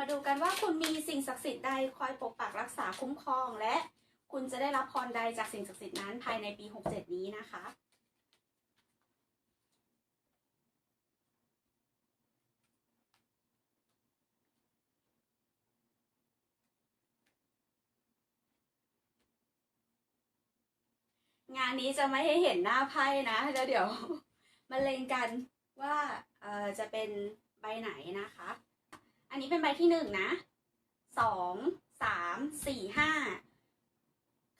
มาดูกันว่าคุณมีสิ่งศักดิ์สิทธิ์ใดคอยปกปักรักษาคุ้มครอง และคุณจะได้รับพรใดจากสิ่งศักดิ์สิทธิ์นั้นภายในปี 67 นี้นะคะ งานนี้จะไม่ให้เห็นหน้าไพ่นะแล้วเดี๋ยวมาเลงกันว่าจะเป็นใบไหนนะคะ อันนี้เป็นใบที่หนึ่งนะสองสามสี่ห้า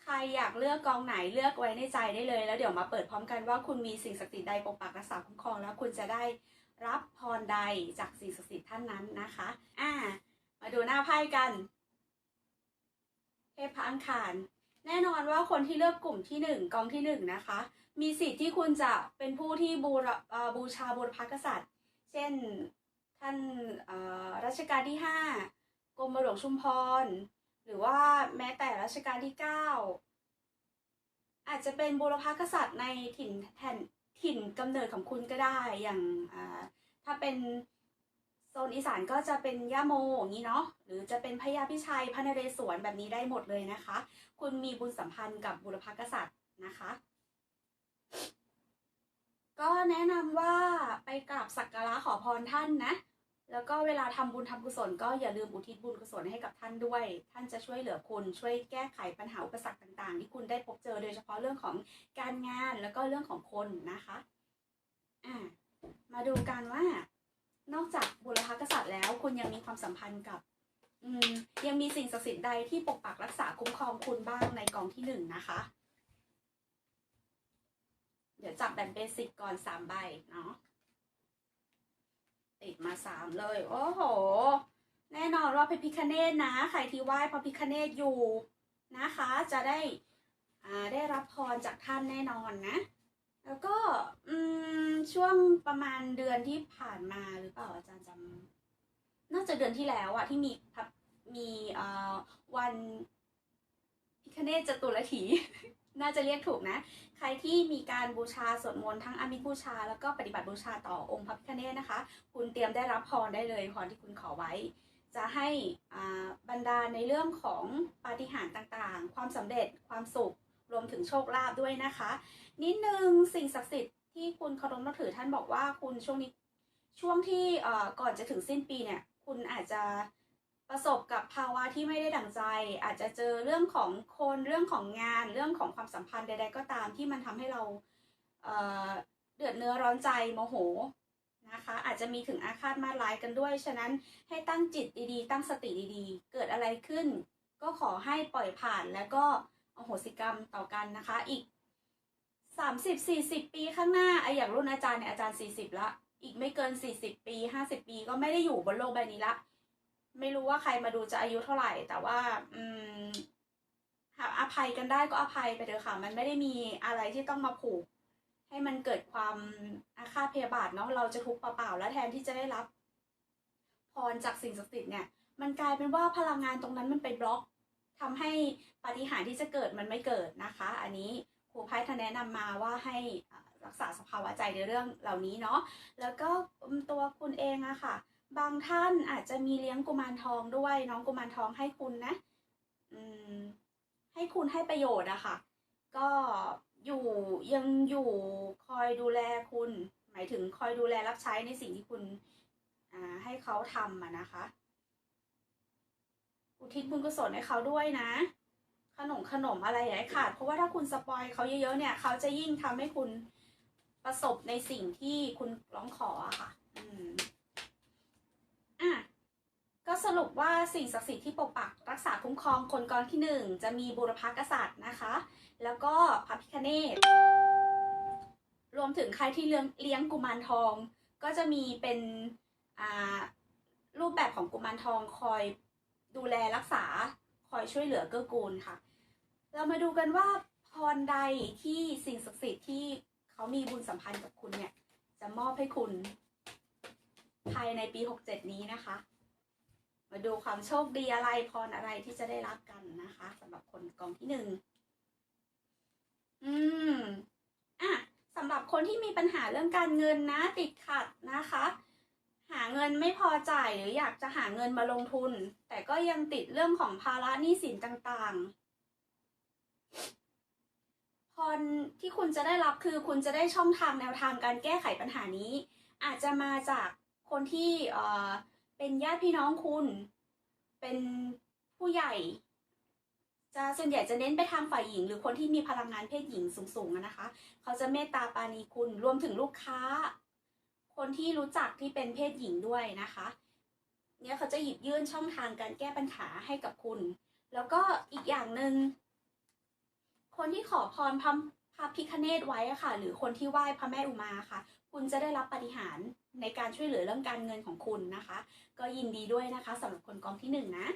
ใครอยากเลือกกองไหนเลือกไว้ในใจได้เลย แล้วเดี๋ยวมาเปิดพร้อมกันว่าคุณมีสิ่งศักดิ์สิทธิ์ใดปกปักรักษาคุ้มครองแล้วคุณจะได้รับพรใดจากสิ่งศักดิ์สิทธิ์ท่านนั้นนะคะ อ่า มาดูหน้าไพ่กัน เทพพระอังคาร แน่นอนว่าคนที่เลือกกลุ่มที่หนึ่งกองที่หนึ่งนะคะ มีสิทธิ์ที่คุณจะเป็นผู้ที่บูรเอ่อบูชาบุรพกษัตริย์ เช่น ท่านรัชกาลที่ห้ากรมหลวงชุมพร หรือว่าแม้แต่รัชกาลที่เก้าอาจจะเป็นบุรพกษัตริย์ในถิ่นแผ่นถิ่นกำเนิดของคุณก็ได้อย่างถ้าเป็นโซนอีสานก็จะเป็นย่าโมอย่างนี้เนาะหรือจะเป็นพญาพิชัยพระนเรศวรแบบนี้ได้หมดเลยนะคะ คุณมีบุญสัมพันธ์กับบุรพกษัตริย์นะคะ ก็แนะนำว่าไปกราบสักการะขอพรท่านนะ แล้วก็เวลาทำบุญทำกุศลก็อย่าลืมอุทิศบุญกุศลให้กับท่านด้วย ท่านจะช่วยเหลือคุณช่วยแก้ไขปัญหาอุปสรรคต่างๆ ที่คุณได้พบเจอโดยเฉพาะเรื่องของการงานแล้วก็เรื่องของคนนะคะอ่ามาดูกันว่านอกจากบุรพกษัตริย์แล้วคุณยังมีความสัมพันธ์กับอืมยังมีสิ่งศักดิ์สิทธิ์ใดที่ปกปักรักษาคุ้มครองคุณบ้างในกองที่หนึ่งนะคะ เดี๋ยวจับแบบเบสิกก่อนสามใบเนาะ ติดมาสามเลย โอ้โห แน่นอนว่าพระพิคเนตนะ ใครที่ไหว้พระพิคเนตอยู่นะคะ จะได้ได้รับพรจากท่านแน่นอนนะ แล้วก็ช่วงประมาณเดือนที่ผ่านมาหรือเปล่าอาจารย์จำน่าจะเดือนที่แล้วอะที่มีพระมีวันพิคเนตจตุรถี น่าจะเรียกถูกนะ ใครที่มีการบูชาสวดมนต์ทั้งอามิบูชา แล้วก็ปฏิบัติบูชาต่อองค์พระพิฆเนศนะคะ คุณเตรียมได้รับพรได้เลยพรที่คุณขอไว้ จะให้บรรดาในเรื่องของปาฏิหาริย์ต่างๆ ความสำเร็จความสุขรวมถึงโชคลาภด้วยนะคะ นิดนึงสิ่งศักดิ์สิทธิ์ที่คุณเคารพนับถือท่านบอกว่าคุณช่วงนี้ช่วงที่ก่อนจะถึงสิ้นปีเนี่ย คุณอาจจะ ประสบกับภาวะที่ไม่ได้ดั่งใจ อาจจะเจอเรื่องของคนเรื่องของงานเรื่องของความสัมพันธ์ใด ๆ ก็ตามที่มันทำให้เราเเดือดเนื้อร้อนใจโมโหนะคะอาจจะมีถึงอาฆาตมาร้ายกันด้วย ฉะนั้นให้ตั้งจิตดีๆ ตั้งสติดีๆ เกิดอะไรขึ้น ก็ขอให้ปล่อยผ่านแล้วก็อโหสิกรรมต่อกันนะคะอีกสามสิบสี่สิบปีข้างหน้าไออย่างรุ่นอาจารย์เนี่ยอาจารย์สี่สิบละ อีกไม่เกินสี่สิบปีห้าสิบปีก็ไม่ได้อยู่บนโลกใบนี้ละ ไม่รู้ว่าใครมาดูจะอายุเท่าไหร่ แต่ว่า อืมหากอภัยกันได้ก็อภัยไปเถอะค่ะ มันไม่ได้มีอะไรที่ต้องมาผูก ให้มันเกิดความอาฆาตพยาบาทเนาะเราจะทุกข์เปล่าๆแล้วแทนที่จะได้รับ พรจากสิ่งศักดิ์สิทธิ์เนี่ยมันกลายเป็นว่าพลังงานตรงนั้นมันไปบล็อกทำให้ปาฏิหาริย์ที่จะเกิดมันไม่เกิดนะคะ อันนี้ครูไพ่ท่านแนะนำมาว่าให้รักษาสภาวะใจในเรื่องเหล่านี้เนาะแล้วก็ตัวคุณเองอะค่ะ บางท่านอาจจะมีเลี้ยงกุมารทองด้วย น้องกุมารทองให้คุณนะให้คุณให้ประโยชน์อะค่ะ ก็อยู่ยังอยู่คอยดูแลคุณ หมายถึงคอยดูแลรับใช้ในสิ่งที่คุณให้เขาทำอะนะคะ อุทิศบุญกุศลให้เขาด้วยนะ ขนมขนมอะไรอย่าให้ขาด เพราะว่าถ้าคุณสปอยเขาเยอะๆเนี่ย เขาจะยิ่งทำให้คุณประสบในสิ่งที่คุณร้องขออะค่ะ อืม อะ ก็สรุปว่าสิ่งศักดิ์สิทธิ์ที่ปกปักรักษาคุ้มครองคนกองที่หนึ่งจะมีบุรพกษัตริย์นะคะ แล้วก็พระพิคเนตรวมถึงใครที่เลี้ยงเลี้ยงกุมารทอง ก็จะมีเป็นรูปแบบของกุมารทองคอยดูแลรักษาคอยช่วยเหลือเกื้อกูลค่ะ เรามาดูกันว่าพรใดที่สิ่งศักดิ์สิทธิ์ที่เขามีบุญสัมพันธ์กับคุณเนี่ย จะมอบให้คุณภายในปี 67 นี้นะคะ มาดูความโชคดีอะไรพรอะไรที่จะได้รับกันนะคะสำหรับคนกองที่หนึ่งอืมอะสำหรับคนที่มีปัญหาเรื่องการเงินนะ ติดขัดนะคะหหาเงินไม่พอจ่ายหรืออยากจะหาเงินมาลงทุน แต่ก็ยังติดเรื่องของภาระหนี้สินต่างๆพรที่คุณจะได้รับคือคุณจะได้ช่องทางแนวทางการแก้ไขปัญหานี้ อาจจะมาจากคนที่เอ่อ เป็นญาติพี่น้องคุณ เป็นผู้ใหญ่ จะส่วนใหญ่จะเน้นไปทางฝ่ายหญิง หรือคนที่มีพลังงานเพศหญิงสูงๆนะคะ เขาจะเมตตาปาณีคุณรวมถึงลูกค้า คนที่รู้จักที่เป็นเพศหญิงด้วยนะคะเนี่ยเขาจะหยิบยื่นช่องทางการแก้ปัญหาให้กับคุณ แล้วก็อีกอย่างหนึ่งคนที่ขอพรพระพระพิคเนตไว้ค่ะ หรือคนที่ไหว้พระแม่อุมาค่ะ คุณจะได้รับปฏิหาร ในการช่วยเหลือเรื่องการเงินของคุณนะคะ ก็ยินดีด้วยนะคะสำหรับคนกองที่หนึ่งนะ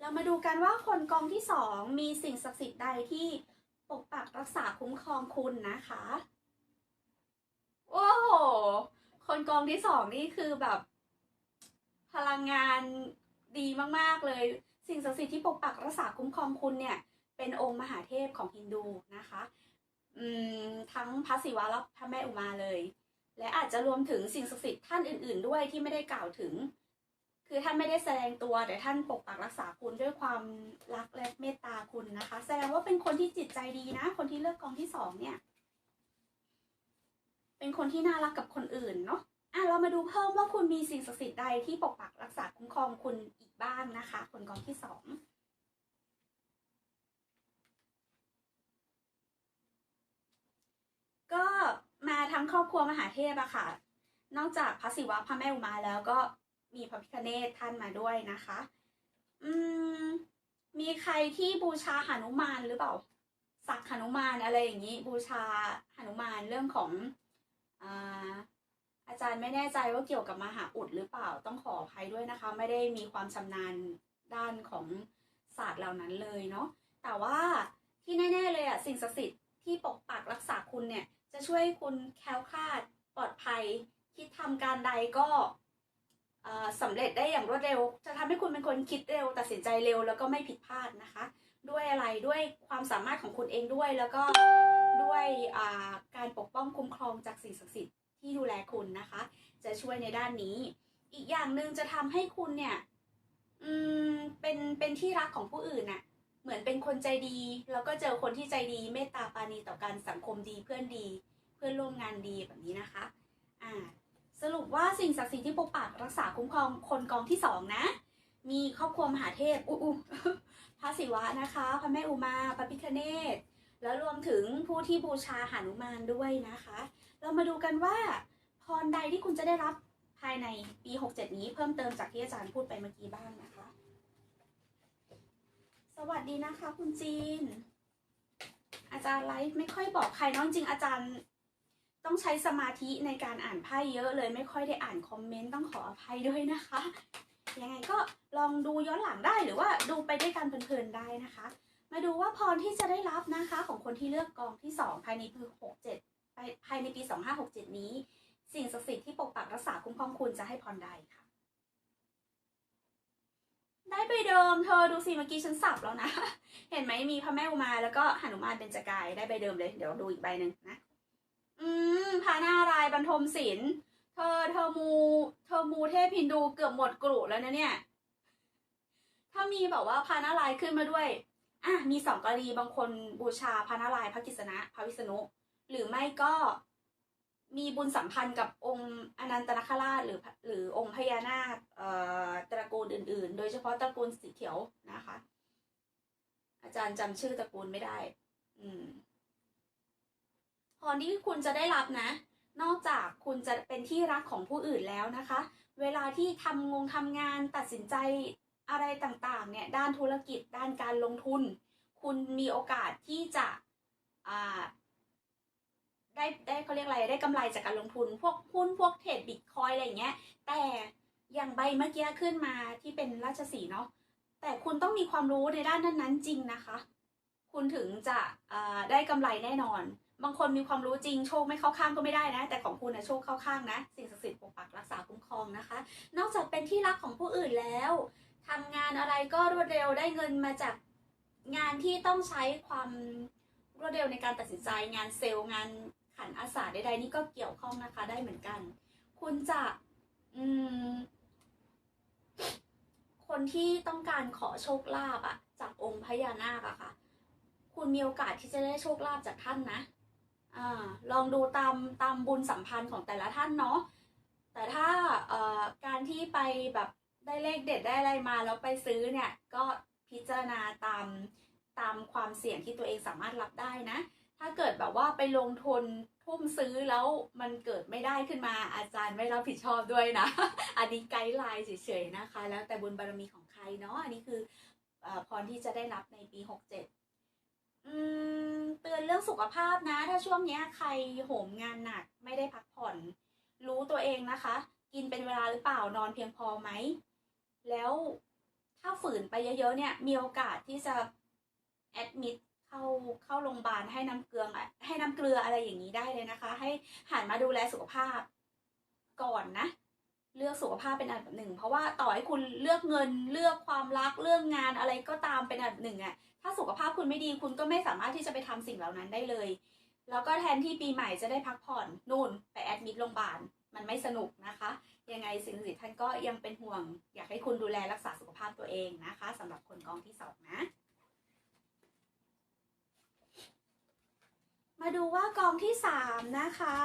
เรามาดูกันว่าคนกองที่สองมีสิ่งศักดิ์สิทธิ์ใดที่ปกปักรักษาคุ้มครองคุณนะคะโอ้โหคนกองที่สองนี่คือแบบ พลังงานดีมากๆเลย สิ่งศักดิ์สิทธิ์ที่ปกปักรักษาคุ้มครองคุณเนี่ย เป็นองค์มหาเทพของฮินดูนะคะ อืมทั้งพระศิวะและพระแม่อุมาเลย และอาจจะรวมถึงสิ่งศักดิ์สิทธิ์ท่านอื่น ๆ ด้วยที่ไม่ได้กล่าวถึง คือท่านไม่ได้แสดงตัวแต่ท่านปกปักรักษาคุณด้วยความรักและเมตตาคุณนะคะ แสดงว่าเป็นคนที่จิตใจดีนะ คนที่เลือกกองที่สองเนี่ย เป็นคนที่น่ารักกับคนอื่นเนาะอะเรามาดูเพิ่มว่าคุณมีสิ่งศักดิ์สิทธิ์ใดที่ปกปักรักษาคุ้มครองคุณอีกบ้างนะคะ คนกองที่สองก็ มาทั้งครอบครัวมหาเทพอะค่ะ นอกจากพระศิวะพระแม่อุมาแล้วก็มีพระพิฆเนศท่านมาด้วยนะคะ อืม มีใครที่บูชาหนุมานหรือเปล่า สักหนุมานอะไรอย่างนี้ บูชาหนุมานเรื่องของอ่าอาจารย์ไม่แน่ใจว่าเกี่ยวกับมหาอุดหรือเปล่าต้องขออภัยด้วยนะคะ ไม่ได้มีความชำนาญด้านของศาสตร์เหล่านั้นเลยเนาะแต่ว่าที่แน่ ๆ เลยอะสิ่งศักดิ์สิทธิ์ที่ปกปักรักษาคุณเนี่ย จะช่วยคุณแคล้วคลาดปลอดภัย คิดทำการใดก็สำเร็จได้อย่างรวดเร็ว จะทำให้คุณเป็นคนคิดเร็ว ตัดสินใจเร็วแล้วก็ไม่ผิดพลาดนะคะ ด้วยอะไรด้วยความสามารถของคุณเองด้วยแล้วก็ด้วยการปกป้องคุ้มครองจากสิ่งศักดิ์สิทธิ์ที่ดูแลคุณนะคะ จะช่วยในด้านนี้ อีกอย่างหนึ่งจะทำให้คุณเนี่ยเป็นเป็นที่รักของผู้อื่นน่ะ เหมือนเป็นคนใจดี แล้วก็เจอคนที่ใจดีเมตตาปาณีต่อกันสังคมดีเพื่อนดี เพื่อนร่วมงานดีแบบนี้นะคะอ่าสรุปว่าสิ่งศักดิ์สิทธิ์ที่ปกปักรักษาคุ้มครองคนกองที่สองนะ มีครอบครัวมหาเทพอุอุพระศิวะนะคะพระแม่อุมาพระพิฆเนศแล้วรวมถึงผู้ที่บูชาหานุมานด้วยนะคะ เรามาดูกันว่าพรใดที่คุณจะได้รับภายในปี 67 นี้เพิ่มเติมจากที่อาจารย์พูดไปเมื่อกี้บ้างนะคะ วัสดีนะคะ คุณจีน อาจารย์ไลฟ์ไม่ค่อยบอกใครน้องจริงอาจารย์ต้องใช้สมาธิในการอ่านไพ่เยอะเลยไม่ค่อยได้อ่านคอมเมนต์ต้องขออภัยด้วยนะคะ ยังไงก็ลองดูย้อนหลังได้หรือว่าดูไปด้วยกันเพลินๆได้นะคะ มาดูว่าพรที่จะได้รับนะคะ ของคนที่เลือกกองที่ 2 ภายในปี67ภายในปี 2567 นี้ สิ่งศักดิ์สิทธิ์ที่ปกปักรักษาคุ้มครองคุณจะให้พรใดค่ะ ได้ไปเดิมเธอดูสิเมื่อกี้ฉันสับแล้วนะ เห็นไหมมีพระแม่อุมาแล้วก็หนุมานเป็นจกายได้ใบเดิมเลย เดี๋ยวดูอีกใบหนึ่งนะ อืมพระนารายบรรทมศิลป์เธอเธอมูเธอมูเทพฮินดูเกือบหมดกรุแล้วนะเนี่ย ถ้ามีแบบว่าพระนารายขึ้นมาด้วย อะมีสองกรณีบางคนบูชาพระนารายพระกิษณะพระวิษณุหรือไม่ก็ มีบุญสัมพันธ์กับองค์อนันตนาคราชหรือหรือองค์พญานาคเอ่อตระกูลอื่น ๆ โดยเฉพาะตระกูลสีเขียวนะคะ อาจารย์จำชื่อตระกูลไม่ได้ อืมพรที่คุณจะได้รับนะ นอกจากคุณจะเป็นที่รักของผู้อื่นแล้วนะคะ เวลาที่ทำงงทำงานตัดสินใจอะไรต่างๆ เนี่ย ด้านธุรกิจด้านการลงทุน คุณมีโอกาสที่จะอ่า ได้ได้เขาเรียกอะไรได้กำไรจากการลงทุน พวกหุ้นพวกเทรดบิตคอยอะไรอย่างเงี้ย แต่อย่างใบเมื่อกี้ขึ้นมาที่เป็นราชสีเนาะแต่คุณต้องมีความรู้ในด้านนั้นๆจริงนะคะ คุณถึงจะอ่าได้กำไรแน่นอน บางคนมีความรู้จริงโชคไม่เข้าข้างก็ไม่ได้นะ แต่ของคุณนะโชคเข้าข้างนะ สิ่งศักดิ์สิทธิ์ปกปักรักษาคุ้มครองนะคะ นอกจากเป็นที่รักของผู้อื่นแล้วทำงานอะไรก็รวดเร็วได้เงินมาจากงานที่ต้องใช้ความรวดเร็วในการตัดสินใจงานเซลล์งาน ขันอาสาใดๆนี่ก็เกี่ยวข้องนะคะ ได้เหมือนกัน คุณจะอืมคนที่ต้องการขอโชคลาภอะจากองค์พญานาคอะค่ะ คุณมีโอกาสที่จะได้โชคลาภจากท่านนะอ่าลองดูตามตามบุญสัมพันธ์ของแต่ละท่านเนาะแต่ถ้าเอ่อการที่ไปแบบได้เลขเด็ดได้อะไรมาแล้วไปซื้อเนี่ยก็พิจารณาตามตามความเสี่ยงที่ตัวเองสามารถรับได้นะ ถ้าเกิดแบบว่าไปลงทุนทุ่มซื้อแล้วมันเกิดไม่ได้ขึ้นมา อาจารย์ไม่รับผิดชอบด้วยนะ อันนี้ไกด์ไลน์เฉยๆนะคะ แล้วแต่บุญบารมีของใครเนาะอันนี้คืออพรที่จะได้รับในปี67อืมเตือนเรื่องสุขภาพนะ ถ้าช่วงนี้ใครโหมงานหนักไม่ได้พักผ่อน รู้ตัวเองนะคะ กินเป็นเวลาหรือเปล่านอนเพียงพอไหม แล้วถ้าฝืนไปเยอะๆเนี่ย มีโอกาสที่จะแอดมิด เข้าเข้าโรงพยาบาลให้น้ำเกลือให้น้ำเกลืออะไรอย่างนี้ได้เลยนะคะ ให้หันมาดูแลสุขภาพก่อนนะ เลือกสุขภาพเป็นอันดับหนึ่ง เพราะว่าต่อให้คุณเลือกเงินเลือกความรักเรื่องงานอะไรก็ตามเป็นอันดับหนึ่งอะถ้าสุขภาพคุณไม่ดีคุณก็ไม่สามารถที่จะไปทำสิ่งเหล่านั้นได้เลย แล้วก็แทนที่ปีใหม่จะได้พักผ่อนนู่นไปแอดมิดโรงพยาบาลมันไม่สนุกนะคะ ยังไงสิ่งศักดิ์สิทธิ์ท่านก็ยังเป็นห่วง อยากให้คุณดูแลรักษาสุขภาพตัวเองนะคะสำหรับคนกองที่สองนะ มาดูว่ากองที่สามนะคะ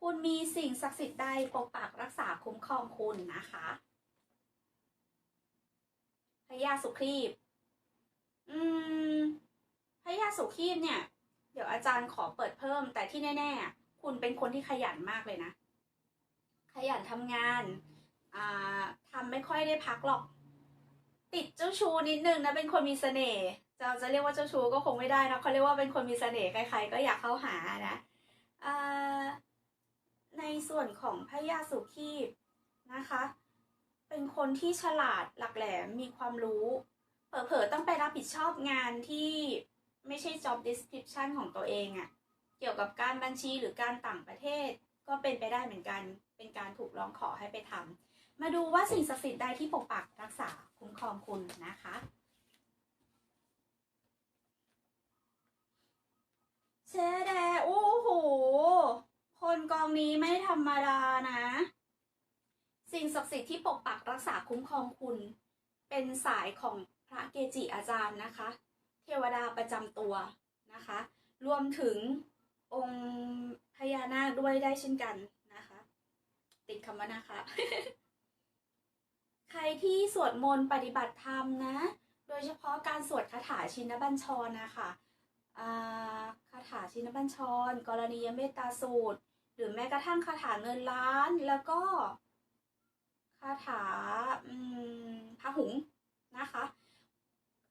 คุณมีสิ่งศักดิ์สิทธิ์ใดปกปักรักษาคุ้มครองคุณนะคะพญาสุครีบ อืมพญาสุครีบเนี่ย เดี๋ยวอาจารย์ขอเปิดเพิ่ม แต่ที่แน่ ๆ คุณเป็นคนที่ขยันมากเลยนะ ขยันทำงานอ่าทำไม่ค่อยได้พักหรอก ติดเจ้าชู้นิดนึงนะ เป็นคนมีเสน่ห์ จะจะเรียกว่าเจ้าชู้ก็คงไม่ได้นะเขาเรียกว่าเป็นคนมีเสน่ห์ใครๆก็อยากเข้าหานะในส่วนของพระยาสุขีบนะคะ เป็นคนที่ฉลาดหลักแหลมมีความรู้เผลอๆต้องไปรับผิดชอบงานที่ไม่ใช่ job description ของตัวเองอะเกี่ยวกับการบัญชีหรือการต่างประเทศก็เป็นไปได้เหมือนกัน เป็นการถูกร้องขอให้ไปทำมาดูว่าสิ่งศักดิ์สิทธิ์ใดที่ปกปักรักษาคุ้มครองคุณนะคะ เชแดโอ้โห คนกองนี้ไม่ธรรมดานะ สิ่งศักดิ์สิทธิ์ที่ปกปักรักษาคุ้มครองคุณ เป็นสายของพระเกจิอาจารย์นะคะ เทวดาประจำตัวนะคะ รวมถึงองค์พญานาคด้วยได้เช่นกันนะคะ ติดคำว่านะคะ ใครที่สวดมนต์ปฏิบัติธรรมนะ โดยเฉพาะการสวดคาถาชินบัญชรนะคะ คาถาชินบัญชร กรณียเมตตาสูตร หรือแม้กระทั่งคาถาเงินล้าน แล้วก็คาถาพระหุงส์นะคะ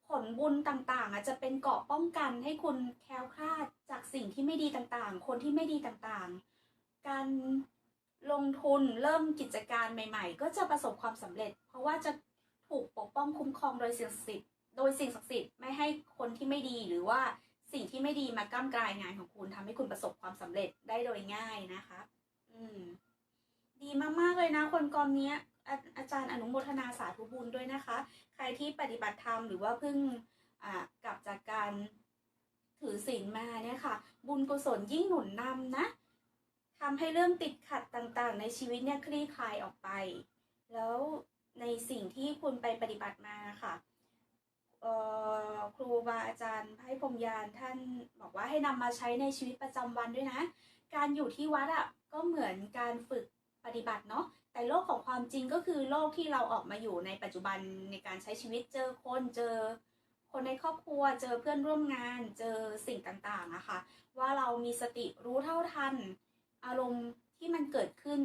ผลบุญต่างๆอะจะเป็นเกราะป้องกันให้คุณแคล้วคลาดจากสิ่งที่ไม่ดีต่างๆ คนที่ไม่ดีต่างๆ การลงทุนเริ่มกิจการใหม่ ๆ ก็จะประสบความสำเร็จ เพราะว่าจะถูกปกป้องคุ้มครองโดยสิ่งศักดิ์สิทธิ์โดยสิ่งศักดิ์สิทธิ์ไม่ให้คนที่ไม่ดีหรือว่า สิ่งที่ไม่ดีมาก้ากลายงานของคุณทำให้คุณประสบความสำเร็จได้โดยง่ายนะคะ อืม ดีมากๆเลยนะ คนกองเนี้ยอาอาจารย์อนุโมทนาสาธุบุญด้วยนะคะ ใครที่ปฏิบัติธรรมหรือว่าเพิ่งกลับจากการถือศีลมาเนี่ยค่ะ บุญกุศลยิ่งหนุนนำนะทำให้เรื่องติดขัดต่างๆ ในชีวิตเนี่ยคลี่คลายออกไป แล้วในสิ่งที่คุณไปปฏิบัติมาค่ะ ครูบาอาจารย์ให้พรมยานท่านบอกว่าให้นำมาใช้ในชีวิตประจำวันด้วยนะ การอยู่ที่วัดอะก็เหมือนการฝึกปฏิบัติเนาะแต่โลกของความจริงก็คือโลกที่เราออกมาอยู่ในปัจจุบันในการใช้ชีวิตเจอคนเจอ คนในครอบครัวเจอเพื่อนร่วมงานเจอสิ่งต่างๆนะคะว่าเรามีสติรู้เท่าทัน อารมณ์ที่มันเกิดขึ้น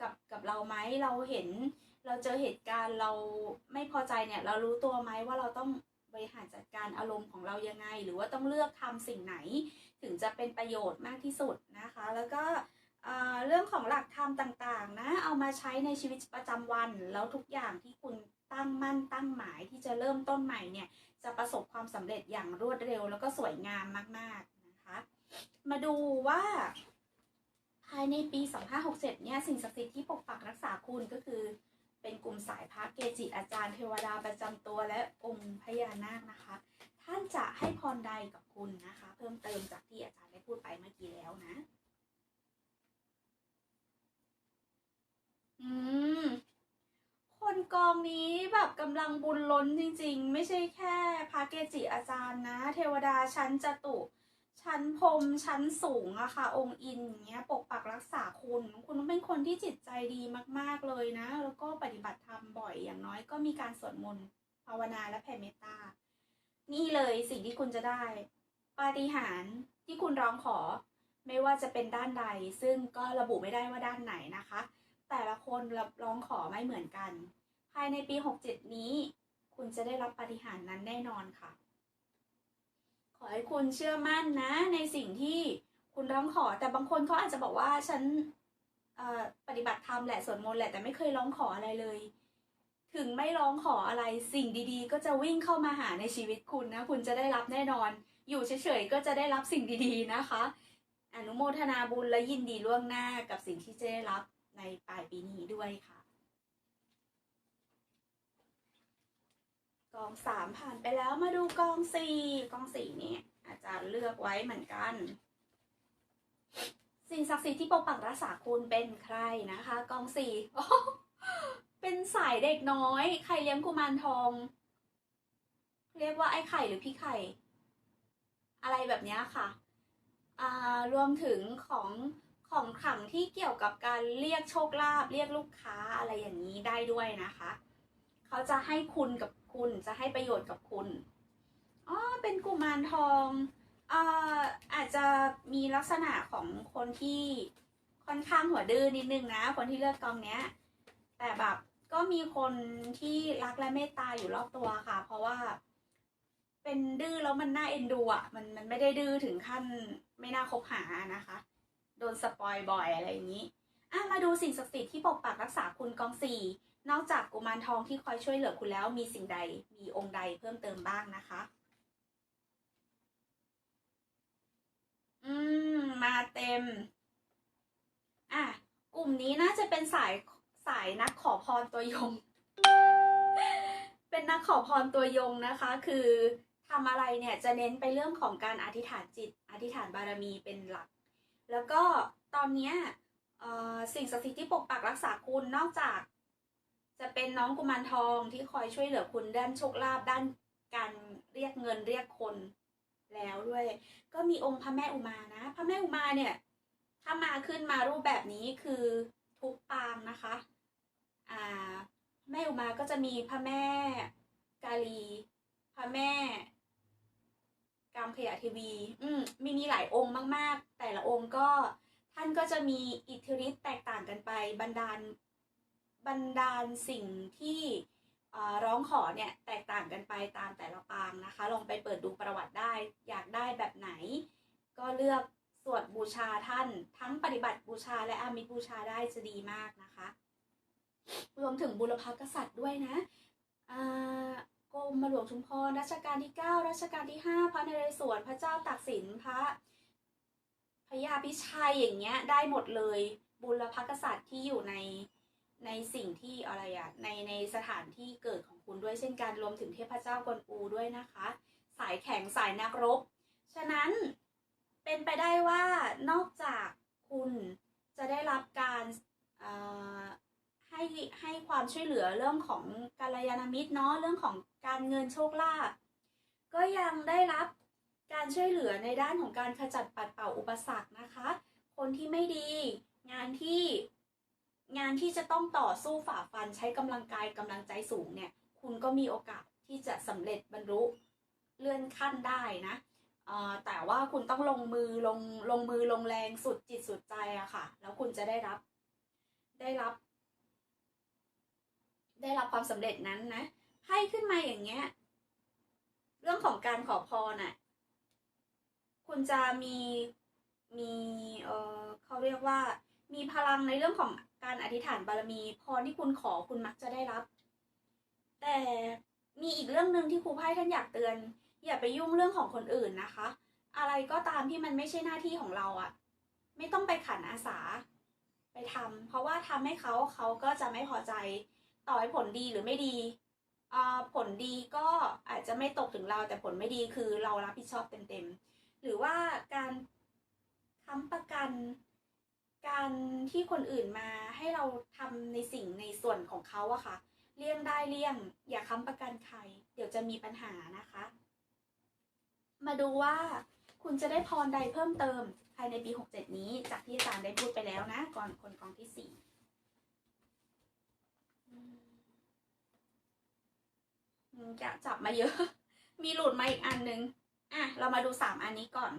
กับกับเราไหมเราเห็น เราเจอเหตุการณ์เราไม่พอใจเนี่ย เรารู้ตัวไหมว่าเราต้องบริหารจัดการอารมณ์ของเรายังไง หรือว่าต้องเลือกทำสิ่งไหน ถึงจะเป็นประโยชน์มากที่สุดนะคะ แล้วก็เรื่องของหลักธรรมต่างๆนะเอามาใช้ในชีวิตประจำวัน แล้วทุกอย่างที่คุณตั้งมั่นตั้งหมายที่จะเริ่มต้นใหม่เนี่ย จะประสบความสำเร็จอย่างรวดเร็ว แล้วก็สวยงามมากๆนะคะ มาดูว่าภายในปี 2567 เนี่ยสิ่งศักดิ์สิทธิ์ที่ปกปักรักษาคุณก็คือ เป็นกลุ่มสายพระเกจิอาจารย์เทวดาประจำตัวและองค์พญานาคนะคะ ท่านจะให้พรใดกับคุณนะคะ เพิ่มเติมจากที่อาจารย์ได้พูดไปเมื่อกี้แล้วนะ อืม คนกองนี้แบบกำลังบุญล้นจริงๆ ไม่ใช่แค่พระเกจิอาจารย์นะ เทวดาชั้นจตุ ชั้นพรมชั้นสูงอะค่ะ องค์อินอย่างเงี้ยปกปักรักษาคุณ คุณต้องเป็นคนที่จิตใจดีมากๆเลยนะ แล้วก็ปฏิบัติธรรมบ่อยอย่างน้อยก็มีการสวดมนต์ภาวนาและแผ่เมตตา นี่เลยสิ่งที่คุณจะได้ปาฏิหาริย์ที่คุณร้องขอ ไม่ว่าจะเป็นด้านใด ซึ่งก็ระบุไม่ได้ว่าด้านไหนนะคะ แต่ละคนรับร้องขอไม่เหมือนกัน ภายในปี 67 นี้ คุณจะได้รับปาฏิหาริย์นั้นแน่นอนค่ะ ขอให้คุณเชื่อมั่นนะ ในสิ่งที่คุณร้องขอ แต่บางคนเขาอาจจะบอกว่าฉันปฏิบัติธรรมแหละสวดมนต์แหละแต่ไม่เคยร้องขออะไรเลย ถึงไม่ร้องขออะไรสิ่งดีๆ ก็จะวิ่งเข้ามาหาในชีวิตคุณนะ คุณจะได้รับแน่นอน อยู่เฉยๆก็จะได้รับสิ่งดีๆนะคะ อนุโมทนาบุญและยินดีล่วงหน้ากับสิ่งที่จะได้รับในปลายปีนี้ด้วยค่ะ กองสามผ่านไปแล้วมาดูกองสี่กองสี่เนี่ยอาจารย์เลือกไว้เหมือนกัน สิ่งศักดิ์สิทธิ์ที่ปกปักรักษาคุณเป็นใครนะคะ กองสี่เป็นสายเด็กน้อยใครเลี้ยงกุมารทอง เรียกว่าไอ้ไข่หรือพี่ไข่ อะไรแบบนี้ค่ะรวมถึงของของขลังที่เกี่ยวกับการเรียกโชคลาภเรียกลูกค้าอะไรอย่างนี้ได้ด้วยนะคะ เขาจะให้คุณกับ คุณจะให้ประโยชน์กับคุณอ๋อเป็นกุมารทองเอ่าอาจจะมีลักษณะของคนที่ค่อนข้างหัวดื้อนิดนึงนะ คนที่เลือกกองเนี้ย แต่แบบก็มีคนที่รักและเมตตาอยู่รอบตัวค่ะ เพราะว่า เป็นดื้อแล้วมันน่าเอ็นดูอะมันมันไม่ได้ดื้อถึงขั้นไม่น่าคบหานะคะ โดนสปอยบ่อยอะไรอย่างนี้อะมาดูสิ่งศักดิ์สิทธิ์ที่ปกปักรักษาคุณกองสี่ นอกจากกุมารทองที่คอยช่วยเหลือคุณแล้วมีสิ่งใดมีองค์ใดเพิ่มเติมบ้างนะคะ อืม มาเต็ม อะ กลุ่มนี้น่าจะเป็นสายสายนักขอพรตัวยง เป็นนักขอพรตัวยงนะคะ คือทำอะไรเนี่ยจะเน้นไปเรื่องของการอธิษฐานจิต อธิษฐานบารมีเป็นหลัก แล้วก็ตอนนี้สิ่งศักดิ์สิทธิ์ที่ปกปักรักษาคุณนอกจาก จะเป็นน้องกุมารทองที่คอยช่วยเหลือคุณด้านโชคลาภด้านการเรียกเงินเรียกคนแล้วด้วย ก็มีองค์พระแม่อุมานะ พระแม่อุมาเนี่ย ถ้ามาขึ้นมารูปแบบนี้คือทุกปางนะคะ อ่า แม่อุมาก็จะมีพระแม่กาลี พระแม่กามขยะเทวี อืมมีมีหลายองค์มาก ๆ แต่ละองค์ก็ท่านก็จะมีอิทธิฤทธิ์แตกต่างกันไปบันดาล บันดาลสิ่งที่ร้องขอเนี่ยแตกต่างกันไปตามแต่ละปางนะคะ ลองไปเปิดดูประวัติได้ อยากได้แบบไหน ก็เลือกสวดบูชาท่าน ทั้งปฏิบัติบูชาและอามิตบูชาได้จะดีมากนะคะ รวมถึงบุรพกษัตริย์ด้วยนะกรมหลวงชุมพรรัชกาลที่ 9 รัชกาลที่ 5 พระนเรศวรพระเจ้าตากสินพระพระยาพิชัยอย่างเงี้ยได้หมดเลยบุรพกษัตริย์ที่อยู่ใน ในสิ่งที่อะไรอะในในสถานที่เกิดของคุณด้วยเช่นกันรวมถึงเทพเจ้ากวนอูด้วยนะคะ สายแข็งสายนักรบ ฉะนั้นเป็นไปได้ว่านอกจากคุณจะได้รับการให้ให้ความช่วยเหลือเรื่องของกาลยานมิตรเนาะเรื่องของการเงินโชคลาภก็ยังได้รับการช่วยเหลือในด้านของการขจัดปัดเป่าอุปสรรคนะคะ คนที่ไม่ดีงานที่ งานที่จะต้องต่อสู้ฝ่าฟันใช้กำลังกายกำลังใจสูงเนี่ย คุณก็มีโอกาสที่จะสำเร็จบรรลุเลื่อนขั้นได้นะแต่ว่าคุณต้องลงมือลงลงมือลงแรงสุดจิตสุดใจอะค่ะ แล้วคุณจะได้รับ ได้รับ ได้รับความสำเร็จนั้นนะให้ขึ้นมาอย่างเงี้ย เรื่องของการขอพรน่ะ คุณจะมีมีเออเขาเรียกว่า มีพลังในเรื่องของ การอธิษฐานบารมีพรที่คุณขอคุณมักจะได้รับ แต่มีอีกเรื่องหนึ่งที่ครูไพ่ท่านอยากเตือน อย่าไปยุ่งเรื่องของคนอื่นนะคะ อะไรก็ตามที่มันไม่ใช่หน้าที่ของเราอะไม่ต้องไปขันอาสา ไปทำเพราะว่าทำให้เขาเขาก็จะไม่พอใจต่อให้ผลดีหรือไม่ดีอ่าผลดีก็อาจจะไม่ตกถึงเราแต่ผลไม่ดีคือเรารับผิดชอบเต็มๆหรือว่าการค้ำประกัน การที่คนอื่นมาให้เราทำในสิ่งในส่วนของเขาอะค่ะ เลี่ยงได้เลี่ยง อย่าค้ำประกันใคร เดี๋ยวจะมีปัญหานะคะ มาดูว่าคุณจะได้พรใดเพิ่มเติมภายในปี 67 นี้ จากที่อาจารย์ได้พูดไปแล้วนะ ก่อนคนกองที่สี่จะจับมาเยอะ มีหลุดมาอีกอันนึง อะ เรามาดูสามอันนี้ก่อน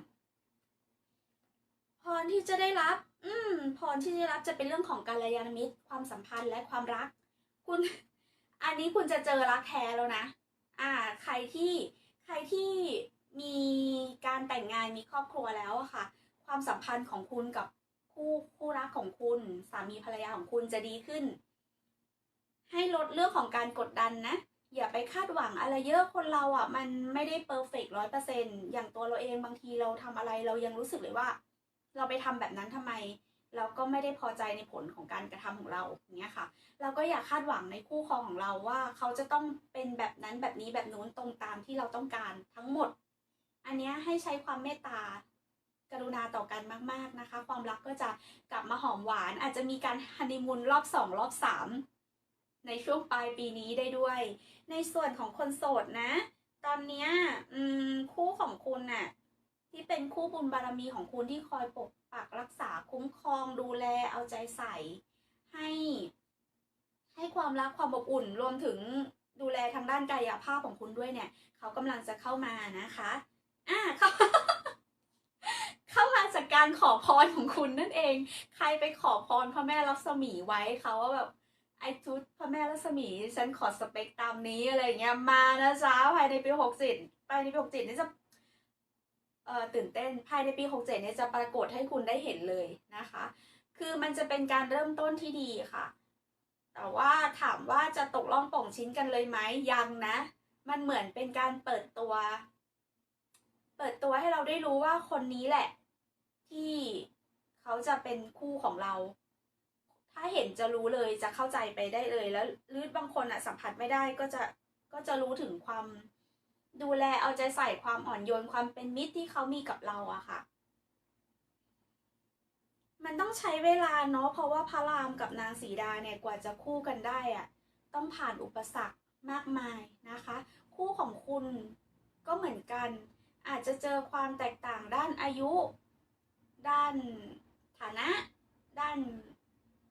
พรที่จะได้รับ อืมพรที่ได้รับจะเป็นเรื่องของการยานมิตร ความสัมพันธ์และความรัก คุณ อันนี้คุณจะเจอรักแท้แล้วนะ อ่า ใครที่ใครที่มีการแต่งงานมีครอบครัวแล้วอะค่ะ ความสัมพันธ์ของคุณกับคู่คู่รักของคุณสามีภรรยาของคุณจะดีขึ้น ให้ลดเรื่องของการกดดันนะ อย่าไปคาดหวังอะไรเยอะคนเราอะ มันไม่ได้เพอร์เฟก์ร้อยเปอร์เซ็นอย่างตัวเราเองบางทีเราทำอะไรเรายังรู้สึกเลยว่า เราไปทำแบบนั้นทำไม เราก็ไม่ได้พอใจในผลของการกระทำของเราอย่างเงี้ยค่ะ เราก็อย่าคาดหวังในคู่ครองของเราว่า เขาจะต้องเป็นแบบนั้นแบบนี้แบบนู้นตรงตามที่เราต้องการทั้งหมด อันเนี้ยให้ใช้ความเมตตากรุณาต่อกันมาก ๆนะคะ ความรักก็จะกลับมาหอมหวาน อาจจะมีการฮันนีมูนรอบสองรอบสามในช่วงปลายปีนี้ได้ด้วย ในส่วนของคนโสดนะ ตอนเนี้ยคู่ของคุณน่ะ ที่เป็นคู่บุญบารมีของคุณที่คอยปกปักรักษาคุ้มครองดูแลเอาใจใส่ให้ ให้ความรักความอบอุ่น รวมถึงดูแลทางด้านกายภาพของคุณด้วยเนี่ย เขากำลังจะเข้ามานะคะอ่าเข้าเข้ามาจากการขอพรของคุณนั่นเอง ใครไปขอพรพระแม่ลักษมีไว้เขาว่าแบบไอชุดพระแม่ลักษมีฉันขอสเปคตามนี้อะไรเงี้ยมานะจ๊ะภายในปีหกสิบภายในปีหกสิบนี่จะ ตื่นเต้นภายในปี 67เนี่ยจะปรากฏให้คุณได้เห็นเลยนะคะ คือมันจะเป็นการเริ่มต้นที่ดีค่ะ แต่ว่าถามว่าจะตกล่องป่องชิ้นกันเลยไหมยังนะ มันเหมือนเป็นการเปิดตัว เปิดตัวให้เราได้รู้ว่าคนนี้แหละ ที่เขาจะเป็นคู่ของเรา ถ้าเห็นจะรู้เลยจะเข้าใจไปได้เลยแล้วหรือบางคนอะสัมผัสไม่ได้ก็จะก็จะรู้ถึงความ ดูแลเอาใจใส่ความอ่อนโยนความเป็นมิตรที่เขามีกับเราอะค่ะ มันต้องใช้เวลาเนาะเพราะว่าพระรามกับนางสีดาเนี่ยกว่าจะคู่กันได้อะต้องผ่านอุปสรรคมากมายนะคะ คู่ของคุณก็เหมือนกัน อาจจะเจอความแตกต่างด้านอายุ ด้านฐานะ ด้าน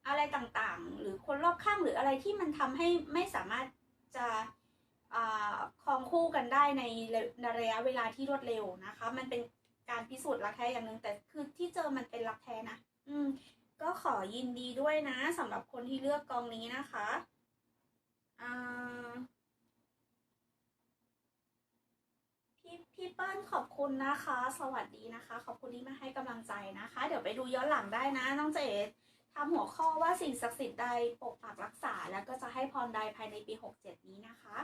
อะไรต่างๆ หรือคนรอบข้างหรืออะไรที่มันทำให้ไม่สามารถจะอาครองคู่กัน ได้ในในระยะเวลาที่รวดเร็วนะคะ มันเป็นการพิสูจน์รักแท้อย่างหนึ่งแต่คือที่เจอมันเป็นรักแท้นะ อืม ก็ขอยินดีด้วยนะสำหรับคนที่เลือกกองนี้นะคะอ่าพี่พี่เปิ้ลขอบคุณนะคะ สวัสดีนะคะ ขอบคุณที่มาให้กำลังใจนะคะ เดี๋ยวไปดูย้อนหลังได้นะน้องเจดทำหัวข้อว่าสิ่งศักดิ์สิทธิ์ใดปกปักรักษา แล้วก็จะให้พรใดภายในปี 67 นี้นะคะ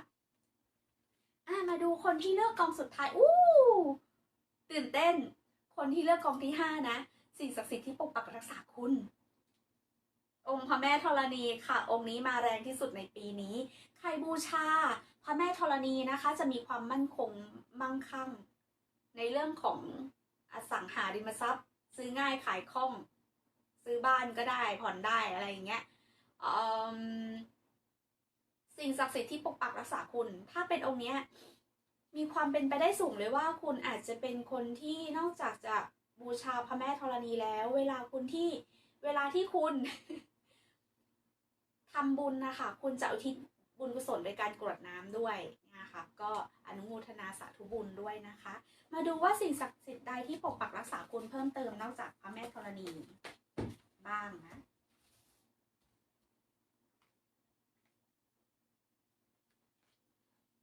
อ่ามาดูคนที่เลือกกองสุดท้ายอู้ตื่นเต้น คนที่เลือกกองที่ห้านะ สิ่งศักดิ์สิทธิ์ที่ปกปักรักษาคุณ องค์พระแม่ธรณีค่ะ องค์นี้มาแรงที่สุดในปีนี้ ใครบูชา พระแม่ธรณีนะคะ จะมีความมั่นคงมั่งคั่ง ในเรื่องของอสังหาริมทรัพย์ ซื้อง่ายขายคล่อง ซื้อบ้านก็ได้ผ่อนได้อะไรอย่างเงี้ยอืม สิ่งศักดิ์สิทธิ์ที่ปกปักรักษาคุณ ถ้าเป็นองค์เนี้ยมีความเป็นไปได้สูงเลยว่าคุณอาจจะเป็นคนที่นอกจากจะบูชาพระแม่ธรณีแล้ว เวลาคุณที่เวลาที่คุณทำบุญนะคะคุณจะอุทิศบุญกุศลโดยการกรวดน้ำด้วยนะคะก็อนุโมทนาสาธุบุญด้วยนะคะ มาดูว่าสิ่งศักดิ์สิทธิ์ใดที่ปกปักรักษาคุณเพิ่มเติมนอกจากพระแม่ธรณีบ้างนะ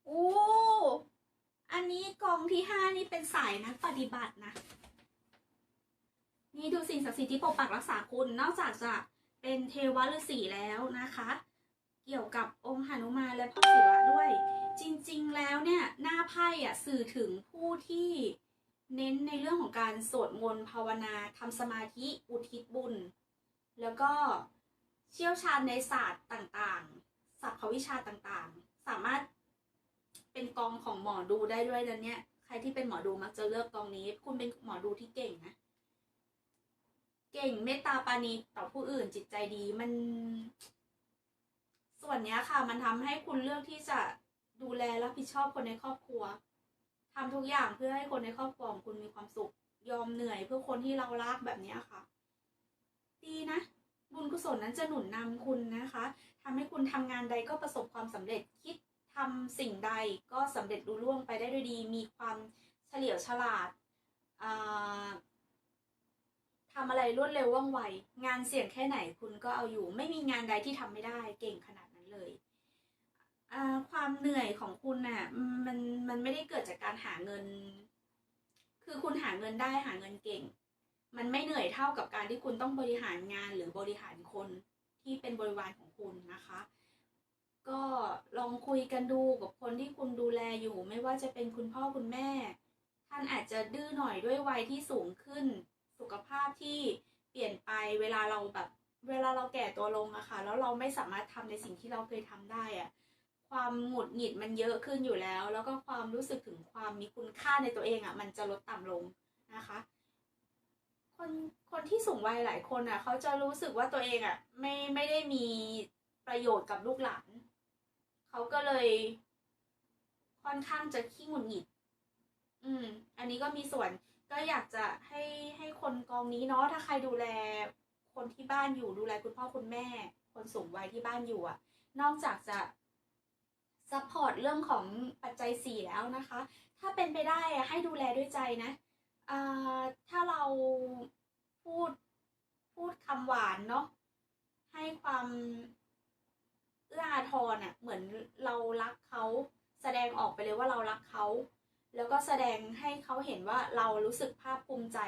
อู้ อันนี้กองที่ห้านี่เป็นสายนักปฏิบัตินะ นี่ดูสิ่งศักดิ์สิทธิ์ที่ปกปักรักษาคุณ นอกจากจะเป็นเทวฤาษีแล้วนะคะ เกี่ยวกับองค์หนุมานและพ่อศิวะด้วย จริงๆแล้วเนี่ย หน้าไพ่อะสื่อถึงผู้ที่เน้นในเรื่องของการสวดมนต์ภาวนาทำสมาธิอุทิศบุญ แล้วก็เชี่ยวชาญในศาสตร์ต่างๆศัพท์วิชาต่างๆ สามารถ เป็นกองของหมอดูได้ด้วยนะเนี่ย ใครที่เป็นหมอดูมักจะเลือกกองนี้ คุณเป็นหมอดูที่เก่งนะ เก่งเมตตาปาณีต่อผู้อื่นจิตใจดีมัน ส่วนเนี้ยค่ะ มันทำให้คุณเลือกที่จะดูแลรับผิดชอบคนในครอบครัวทำทุกอย่างเพื่อให้คนในครอบครัวของคุณมีความสุข ยอมเหนื่อยเพื่อคนที่เรารักแบบเนี้ยค่ะ ดีนะบุญกุศลนั้นจะหนุนนำคุณนะคะทำให้คุณทำงานใดก็ประสบความสำเร็จคิด ทำสิ่งใดก็สำเร็จรุ่ล่วงไปได้ด้วยดี มีความเฉลียวฉลาดทำอะไรรวดเร็วว่องไว งานเสี่ยงแค่ไหนคุณก็เอาอยู่ ไม่มีงานใดที่ทำไม่ได้เก่งขนาดนั้นเลย ความเหนื่อยของคุณน่ะมันมันไม่ได้เกิดจากการหาเงิน คือคุณหาเงินได้หาเงินเก่ง มันไม่เหนื่อยเท่ากับการที่คุณต้องบริหารงานหรือบริหารคนที่เป็นบริวารของคุณนะคะ ก็ลองคุยกันดูกับคนที่คุณดูแลอยู่ ไม่ว่าจะเป็นคุณพ่อคุณแม่ ท่านอาจจะดื้อหน่อยด้วยวัยที่สูงขึ้น สุขภาพที่เปลี่ยนไปเวลาเราแบบ เวลาเราแก่ตัวลงอะค่ะ แล้วเราไม่สามารถทำในสิ่งที่เราเคยทำได้อะความหงุดหงิดมันเยอะขึ้นอยู่แล้ว แล้วก็ความรู้สึกถึงความมีคุณค่าในตัวเองอะมันจะลดต่ำลงนะคะ คนคนที่สูงวัยหลายคนอะเขาจะรู้สึกว่าตัวเองอะไม่ไม่ได้มีประโยชน์กับลูกหลาน เขาก็เลยค่อนข้างจะขี้หงุดหงิด อืม อันนี้ก็มีส่วนก็อยากจะให้ให้คนกองนี้เนาะถ้าใครดูแลคนที่บ้านอยู่ดูแลคุณพ่อคุณแม่ คนสูงวัยที่บ้านอยู่อะนอกจากจะซัพพอร์ตเรื่องของปัจจัยสี่แล้วนะคะ ถ้าเป็นไปได้อะให้ดูแลด้วยใจนะถ้าเราพูดพูดคำหวานเนาะให้ความ อื้ออาทรอะเหมือนเรารักเขาแสดงออกไปเลยว่าเรารักเขา แล้วก็แสดงให้เขาเห็นว่าเรารู้สึกภาคภูมิใจ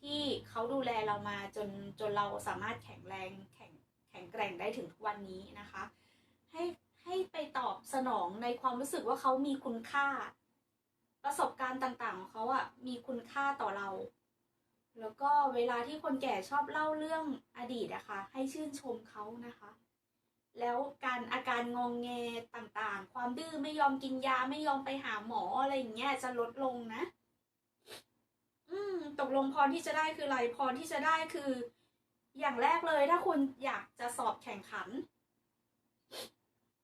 ที่เขาดูแลเรามาจนจนเราสามารถแข็งแรงแข็งแข็งแกร่งได้ถึงทุกวันนี้นะคะ ให้ให้ไปตอบสนองในความรู้สึกว่าเขามีคุณค่า ประสบการณ์ต่างๆของเขาอะมีคุณค่าต่อเรา แล้วก็เวลาที่คนแก่ชอบเล่าเรื่องอดีตอะคะ่ะให้ชื่นชมเขานะคะ แล้วการอาการงองแงต่างๆ ความดื้อไม่ยอมกินยาไม่ยอมไปหาหมออะไรอย่างเงี้ยจะลดลงนะ อืม ตกลงพรที่จะได้คืออะไรพรที่จะได้คือ อย่างแรกเลยถ้าคุณอยากจะสอบแข่งขัน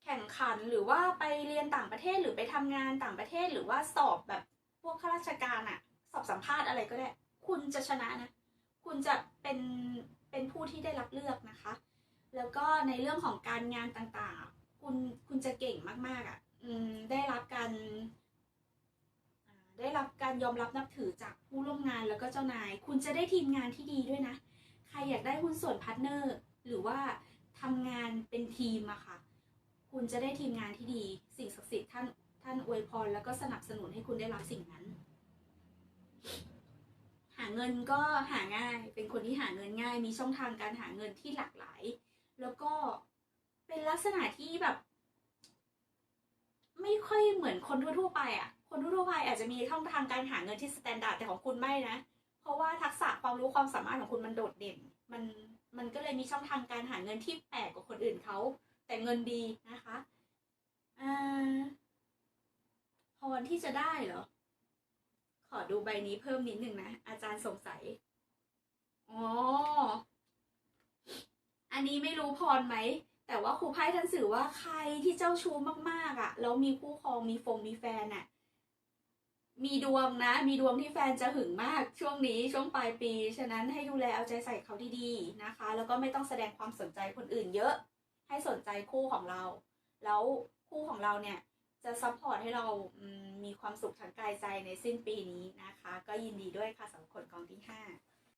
แข่งขันหรือว่าไปเรียนต่างประเทศหรือไปทำงานต่างประเทศหรือว่าสอบแบบพวกข้าราชการอะสอบสัมภาษณ์อะไรก็ได้ คุณจะชนะนะ คุณจะเป็นเป็นผู้ที่ได้รับเลือกนะคะ แล้วก็ในเรื่องของการงานต่างๆ คุณคุณจะเก่งมากๆอะ่ะอืมได้รับการได้รับการยอมรับนับถือจากผู้ร่วมงานแล้วก็เจ้านาย คุณจะได้ทีมงานที่ดีด้วยนะ ใครอยากได้หุ้นส่วนพาร์ทเนอร์ หรือว่าทำงานเป็นทีมอะค่ะ คุณจะได้ทีมงานที่ดี สิ่งศักดิ์สิทธิ์ท่านท่านอวยพรแล้วก็สนับสนุนให้คุณได้รับสิ่งนั้น หาเงินก็หาง่าย เป็นคนที่หาเงินง่าย มีช่องทางการหาเงินที่หลากหลาย แล้วก็เป็นลักษณะที่แบบ ไม่ค่อยเหมือนคนทั่วๆไปอะ คนทั่วๆไปอาจจะมีช่องทางการหาเงินที่สแตนดาร์ดแต่ของคุณไม่นะ เพราะว่าทักษะความรู้ความสามารถของคุณมันโดดเด่น มันมันก็เลยมีช่องทางการหาเงินที่แปลกกว่าคนอื่นเขาแต่เงินดีนะคะอ่าพรที่จะได้เหรอ ขอดูใบนี้เพิ่มนิดหนึ่งนะ อาจารย์สงสัย อ๋อ อันนี้ไม่รู้พรไหม แต่ว่าครูไพ่ท่านสื่อว่าใครที่เจ้าชู้มากๆอะ่ะ แล้วมีคู่ครองมีฟงมีแฟนอะ่ะ มีดวงนะ มีดวงที่แฟนจะหึงมากช่วงนี้ช่วงปลายปี ฉะนั้นให้ดูแลเอาใจใส่เขาดีๆนะคะ แล้วก็ไม่ต้องแสดงความสนใจคนอื่นเยอะ ให้สนใจคู่ของเรา แล้วคู่ของเราเนี่ยจะซัพพอร์ตให้เรามมีความสุขทางกายใจในสิ้นปีนี้นะคะ ก็ยินดีด้วยค่ะสำหรับคนกองที่ 5